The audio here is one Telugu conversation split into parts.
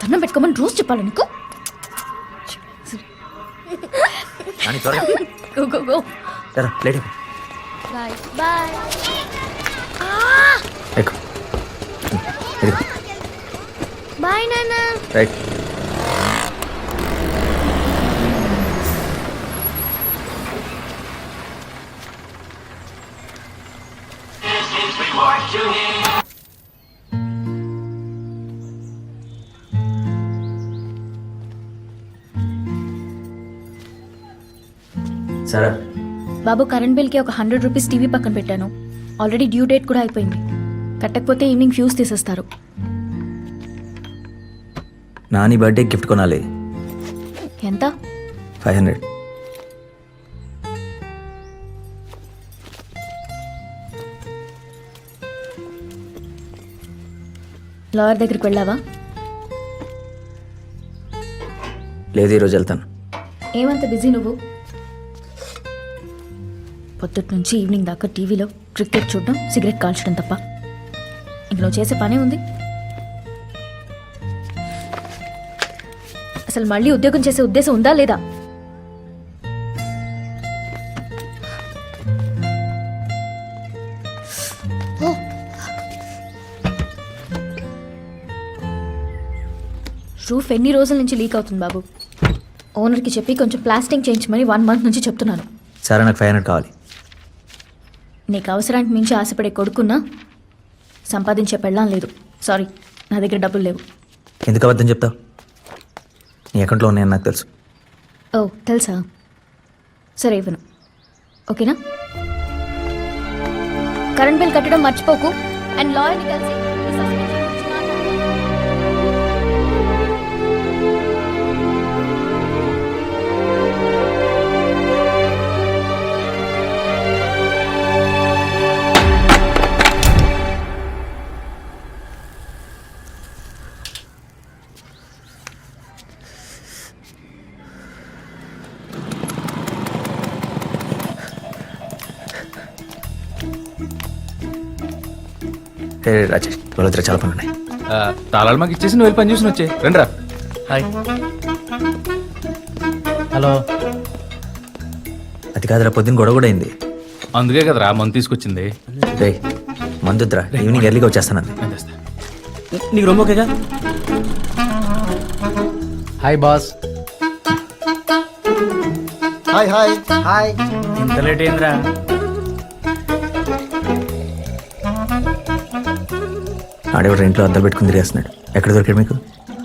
దండం పెట్టుకోమని రోజు చెప్పాలి నీకు? Go go go late. Bye bye ఇదిగో బాయ్ నాన్న రైట్ సరే బాబు కరెంట్ బిల్కి ఒక హండ్రెడ్ రూపీస్ టీవీ పక్కన పెట్టాను. ఆల్రెడీ డ్యూ డేట్ కూడా అయిపోయింది. కట్టకపోతే ఈవినింగ్ ఫ్యూస్ తీసేస్తారు. నాని బర్త్డే గిఫ్ట్ కొనాలి. ఎంత? Five hundred. లాయర్ దగ్గరికి వెళ్ళావా? లేదు ఈరోజు వెళ్తాను. ఏమంత బిజీ నువ్వు? పొద్దుటి నుంచి ఈవినింగ్ దాకా టీవీలో క్రికెట్ చూడడం సిగరెట్ కాల్చడం తప్ప. నువ్వు చేసే పనే ఉంది. అసలు మళ్ళీ ఉద్యోగం చేసే ఉద్దేశం ఉందా లేదా. రూఫ్ ఎన్ని రోజుల నుంచి లీక్ అవుతుంది బాబు? ఓనర్కి చెప్పి కొంచెం ప్లాస్టింగ్ చేయించమని వన్ మంత్ నుంచి చెప్తున్నాను. సరే నాకు ఫైవ్ హండ్రెడ్ కావాలి. నీకు అవసరానికి మించి ఆశపడే కొడుకున్నా సంపాదించే పెళ్ళాం లేదు. సారీ నా దగ్గర డబ్బులు లేవు. ఎందుకు అబద్ధం చెప్తావు? నీ అకౌంట్లో ఉన్నాయని నాకు తెలుసు. ఓ తెలుసా? సరే ఇవ్వను. ఓకేనా? కరెంట్ బిల్ కట్టడం మర్చిపోకు. అండ్ లాయర్ని కలిసి రే రే, రాజేష్ వాళ్ళ దగ్గర చాలా పనులు ఉన్నాయి. ఆ, తాళాలు మాకు ఇచ్చేసి నువ్వు వెళ్ళి పని చూసి వచ్చే. రండిరా. హాయ్. హలో. అది కాదురా పొద్దున్న గొడవ కూడా అయింది. అందుకే కదరా మందు తీసుకొచ్చింది. రే మందుద్రా ఈవినింగ్ ఎర్లీగా వచ్చేస్తానంది నేను తెస్తా. నీకు రొమ్మ ఓకేగా? Hi boss. Hi hi hi. ఇంత లేట్ అయిందిరా. ఆడేవాడు ఇంట్లో అద్దలు పెట్టుకుని తిరిగేస్తున్నాడు. ఎక్కడ దొరికాడు మీకు?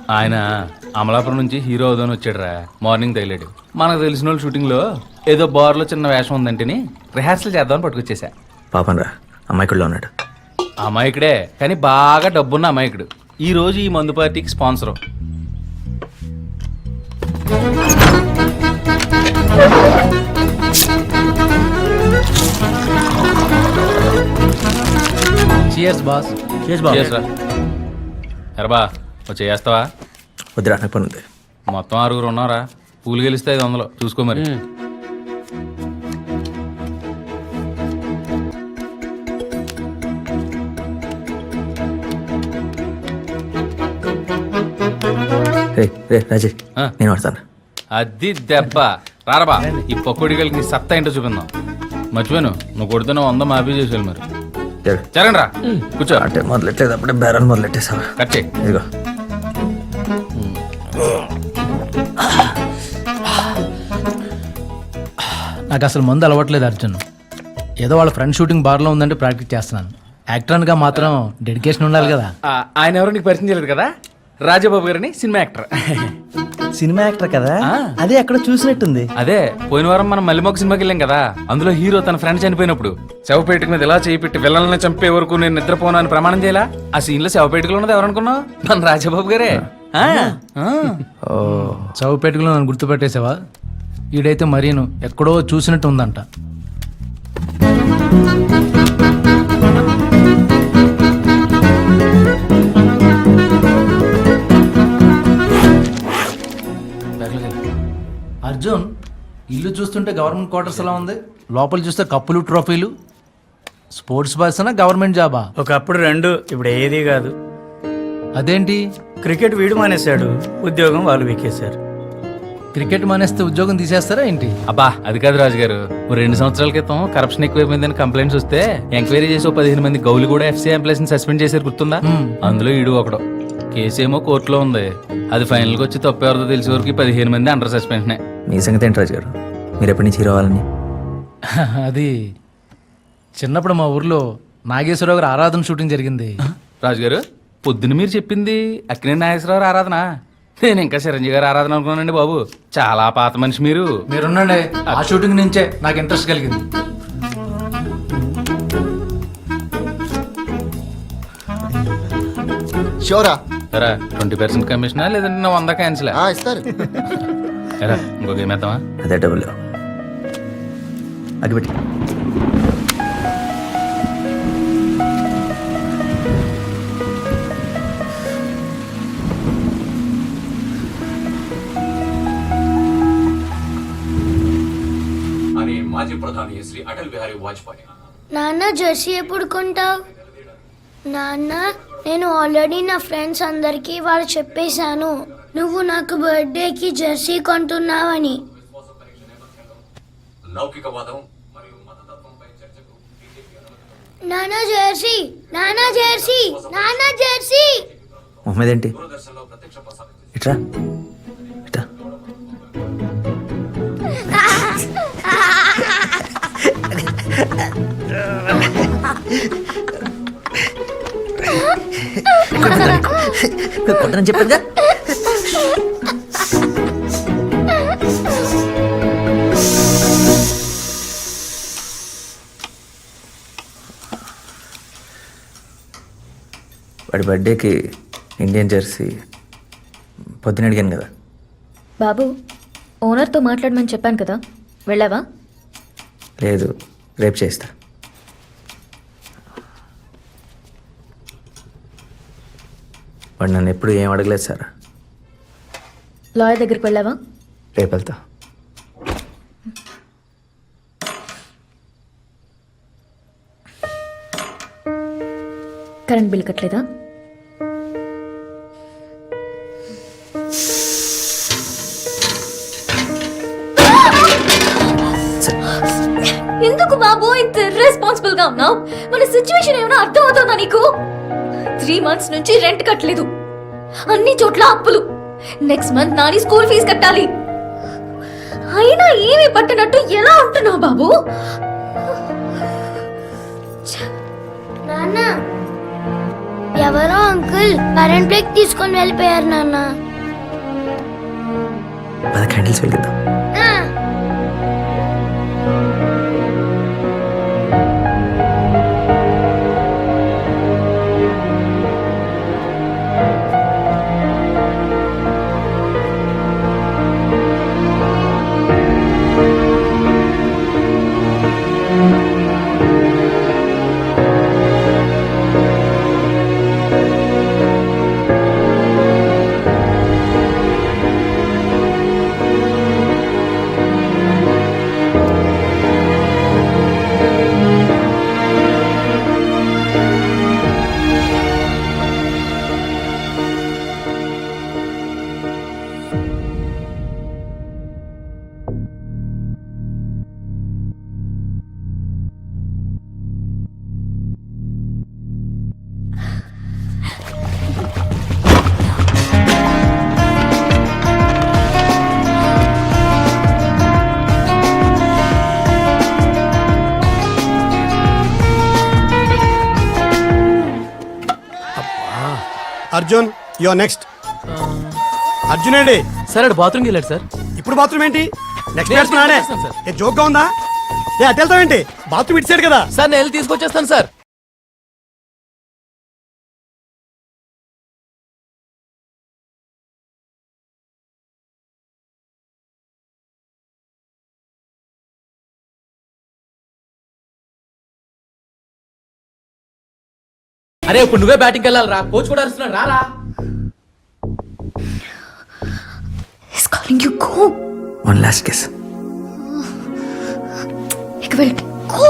ఆయన అమలాపురం నుంచి హీరో అవుదాని వచ్చాడురా. మార్నింగ్ తగిలాడు. మనకు తెలిసిన వాళ్ళు షూటింగ్లో ఏదో బార్లో చిన్న వేషం ఉందంటేని రిహార్సల్ చేద్దామని పట్టుకొచ్చేసా. పాపం రా అమ్మాయికుల్లో ఉన్నాడు. అమాయకుడే కానీ బాగా డబ్బున్న అమాయకుడు. ఈ రోజు ఈ మందు పార్టీకి స్పాన్సర్. చియర్స్ బాస్ ఎరబా చేస్తావా? వద్దురా నాకు పని ఉంది. మొత్తం ఆరుగురు ఉన్నారా పూలు గెలిస్తే ఐదు వందలు. చూసుకో మరి. రే రే. నేను వాడతాను. అది దెబ్బ. రారబా ఈ పకోడిగలకి నీ సత్తా ఏంటో చూపిందాం. మర్చిపోయాను. నువ్వు కొడుతున్న వంద మాఫీ చేసేయాలి మరి. జరు. చరణ్ రా కూర్చో. అంటే మొదలెట్టేది అప్పుడే మొదలెట్టేసావా కట్ చేయి. ఇదిగో. నాకు అసలు మందు అలవాట్లేదు అర్జున్. ఏదో వాళ్ళ ఫ్రెండ్ షూటింగ్ బార్లో ఉందంటే ప్రాక్టీస్ చేస్తున్నాను. యాక్టర్గా మాత్రం డెడికేషన్ ఉండాలి కదా. ఆ, ఆయన ఎవరు నీకు పరిచయం చేయలేదు కదా? రాజాబాబు గారిని సినిమా యాక్టర్. సినిమా యాక్టర్ కదా. అదే ఎక్కడ చూసినట్టుంది. అదే పోయిన వారం మనం మల్లిమొక్క సినిమాకి వెళ్ళాం కదా. అందులో హీరో తన ఫ్రెండ్ చనిపోయినప్పుడు. శవపేటిక మీద ఇలా చేయి పెట్టి విల్లల్ని చంపే వరకు నేను నిద్రపోను అని ప్రమాణం చేయాలా? ఆ సీన్లో శవపేటికలో ఉన్నది ఎవరనుకున్నావు? మన రాజాబాబు గారే. ఆ, ఆ. ఓ. చౌ పెట్టుకుని నన్ను గుర్తుపెట్టేసావా ఈడైతే మరీను ఎక్కడో చూసినట్టు ఉందంట. అర్జున్ ఇల్లు చూస్తుంటే గవర్నమెంట్ క్వార్టర్స్ ఎలా ఉంది? లోపల చూస్తే కప్పులు ట్రోఫీలు. స్పోర్ట్స్ పర్సనా గవర్నమెంట్ జాబా? ఒకప్పుడు రెండు ఇప్పుడు ఏది కాదు. అదేంటి? క్రికెట్ వీడు మానేశాడు ఉద్యోగం వాళ్ళు వీకేశారు. క్రికెట్ మానేస్తే ఉద్యోగం తీసేస్తారా ఏంటి? అబ్బా అది కాదు రాజు గారు రెండు సంవత్సరాల క్రితం కరప్షన్ ఎక్కువైపోయిందని కంప్లైంట్స్ వస్తే ఎంక్వైరీ చేసి పదిహేను మంది గౌలు కూడా ఎఫ్సీ ఎంప్లాయీస్ని సస్పెండ్ చేశారు గుర్తుందా? అందులో ఈడు ఒకడు. కేసు ఏమో కోర్టులో ఉంది. అది ఫైనల్కి వచ్చి తప్పు ఎవరిదో తెలిసే వరకు పదిహేను మంది అండర్ సస్పెన్షనే మీ సంగతి ఏంటి రాజు గారు మీరు ఎప్పటి నుంచి హీరో అవ్వాలని? అది చిన్నప్పుడు మా ఊర్లో నాగేశ్వరరావు గారు ఆరాధన షూటింగ్ జరిగింది. రాజు గారు పొద్దున మీరు చెప్పింది అక్కినే నాగేశ్వరరావు ఆరాధన. నేను ఇంకా చిరంజీవి గారు ఆరాధన అనుకున్నానండి బాబు. చాలా పాత మనిషి మీరు. మీరున్నాండి ఆ షూటింగ్ నుంచే నాకు ఇంట్రెస్ట్ కలిగింది. షోరా? ట్వంటీ పర్సెంట్ కమిషనా లేదంటే వంద క్యాన్సిల్? ఆ, ఇస్తారు. ఎరా ఇంకో గేమ్ వేద్దామా? అదే డబుల్ అగిపెట్టి అని మాజీ ప్రధాని శ్రీ అటల్ బిహారీ వాజ్పేయి. నాన్న జెర్సీ ఎప్పుడు కొంటావు? నాన్న నేను ఆల్రెడీ నా ఫ్రెండ్స్ అందరికీ వాళ్ళు చెప్పేశాను. నువ్వు నాకు బర్త్డేకి జెర్సీ కొంటున్నావని. లౌకికవాదం మరియు మతతత్వంపై చర్చకు నాన్న జెర్సీ నాన్న జెర్సీ నాన్న జెర్సీ. మొహమ్మద్ ఏంటి ఇట్రా. ఇట్రా. కొట్టనని వాడి బర్త్డేకి ఇండియన్ జెర్సీ పొద్దున అడిగాను కదా. బాబు ఓనర్తో మాట్లాడమని చెప్పాను కదా. వెళ్ళావా? లేదు రేపు చేస్తా. వాడు నన్ను ఎప్పుడు ఏం అడగలేదు సార్. లాయర్ దగ్గరికి వెళ్ళావా? రేపు వెళ్తా. Current bill కట్టలేదా? బాబు ఇంత రెస్పాన్సిబుల్గా ఉన్నావు? మన సిచ్యువేషన్ ఏమైనా అర్థం అవుతుందా నీకు? త్రీ మంత్స్ నుంచి రెంట్ కట్టలేదు. అన్ని చోట్ల అప్పులు. Next month Nani school fee కట్టాలి. అయినా ఏమీ పట్టనట్టు ఎలా ఉంటున్నావు బాబు? నాన్న ఎవరో అంకుల్ కరెంట్ బ్రేక్ తీసుకొని వెళ్ళిపోయారు నాన్న. పద క్యాండిల్స్ వెలిగిద్దాం. అర్జున్ యువర్ నెక్స్ట్ అర్జున్ అండి సార్ అటు బాత్రూమ్కి వెళ్ళాడు సార్. ఇప్పుడు బాత్రూమ్ ఏంటి? నెక్స్ట్ బ్యాట్స్మెన్ ఆడే. ఏ జోక్గా ఉందా? ఏ అటు వెళ్తావేంటి బాత్రూమ్ ఇటు సైడ్ కదా. సార్ నేను వెళ్ళి తీసుకొచ్చేస్తాను సార్. అరే ఇప్పుడు నువ్వే బ్యాటింగ్ వెళ్ళాలి రా కోచ్ కూడా అరుస్తున్నాడు. రారా. He's calling you go. One last kiss ఇక వెళ్ళి గో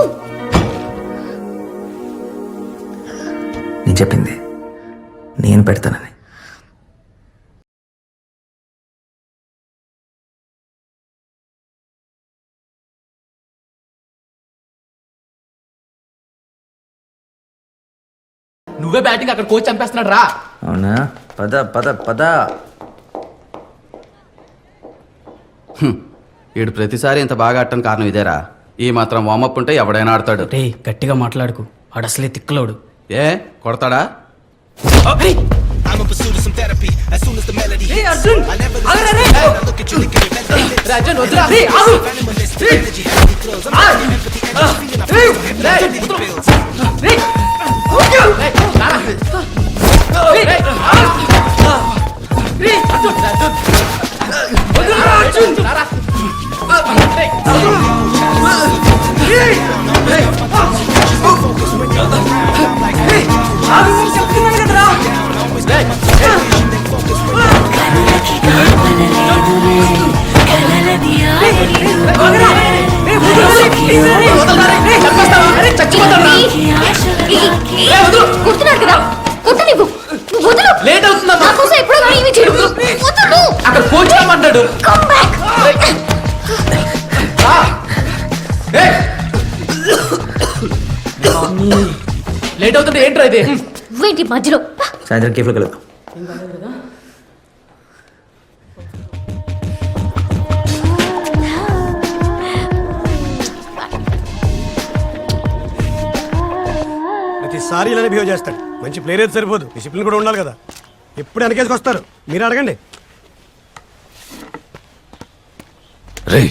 నేను చెప్పింది. నేను పెడతానని. బ్యాటింగ్ అక్కడ కోచ్ చంపేస్తున్నాడు రా. అవునా? పద పద పద. వీడు ప్రతిసారి ఇంత బాగా ఆడటానికి కారణం ఇదేరా. ఈ మాత్రం వామప్ ఉంటే ఎవడైనా ఆడతాడు. రే గట్టిగా మాట్లాడుకు. ఆడు అసలే తిక్కలోడు. ఏ కొడతాడా? రాజన్ వద్దురా రే, ఆగు. రే. ఇది ఏంటి మధ్యలో? సాయంత్రం కేఫ్లో కలుద్దాం. ప్రతిసారి ఇలానే బిహేవ్ చేస్తాడు. మంచి ప్లేయర్ అయితే సరిపోదు. డిసిప్లిన్ కూడా ఉండాలి కదా. ఎప్పుడు వెనకేసుకు వస్తారు? మీరు అడగండి. రే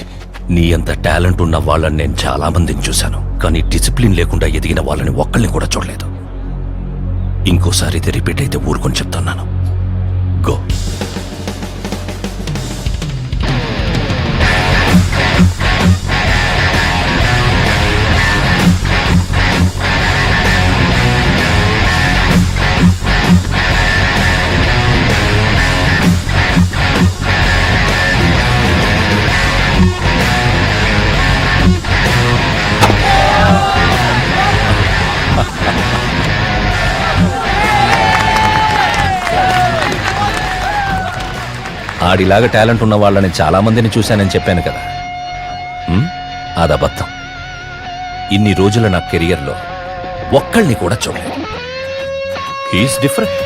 నీ అంత టాలెంట్ ఉన్న వాళ్ళని నేను చాలా మందిని చూశాను. కానీ డిసిప్లిన్ లేకుండా ఎదిగిన వాళ్ళని ఒక్కళ్ళని కూడా చూడలేదు. ఇంకోసారి ఇది రిపీట్ అయితే ఊరుకొని చెప్తున్నాను. గో. ఆడిలాగా టాలెంట్ ఉన్న వాళ్ళని చాలా మందిని చూశానని చెప్పాను కదా. ఉమ్, అదబద్ధం. ఇన్ని రోజుల నా కెరియర్లో ఒక్కళ్ళని కూడా చూడలేదు. He's different